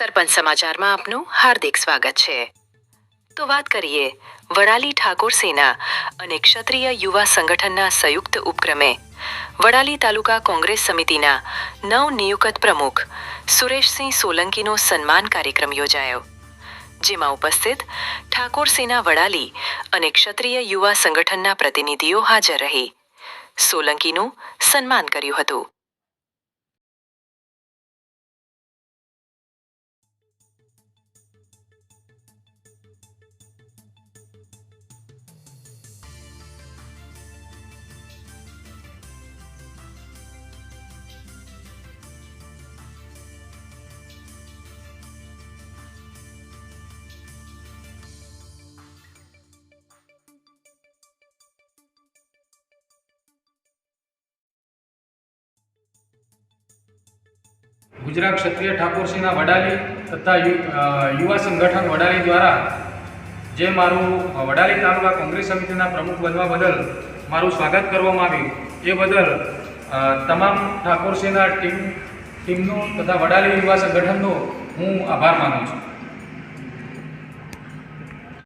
સરપંચ સમાચારમાં આપનું હાર્દિક સ્વાગત છે. તો વાત કરીએ વડાલી ઠાકોર સેના અને ક્ષત્રિય યુવા સંગઠનના સંયુક્ત ઉપક્રમે. વડાલી તાલુકા કોંગ્રેસ સમિતિના નવ નિયુક્ત પ્રમુખ સુરેશસિંહ સોલંકીનો સન્માન કાર્યક્રમ યોજાયો. જેમાં ઉપસ્થિત ઠાકોર સેના વડાલી અને ક્ષત્રિય યુવા સંગઠનના પ્રતિનિધિઓ હાજર રહી. સોલંકીનું સન્માન કર્યું હતું. ગુજરાત ક્ષત્રિય ઠાકોરસિંહના વડાલી તથા યુવા સંગઠન વડાલી દ્વારા જે મારું વડાલી તાલુકા કોંગ્રેસ સમિતિના પ્રમુખ બનવા બદલ મારું સ્વાગત કરવામાં આવ્યું. એ બદલ તમામ ઠાકોરસિંહના ટીમ, ટીમનો તથા વડાલી યુવા સંગઠનનો હું આભાર માનું છું.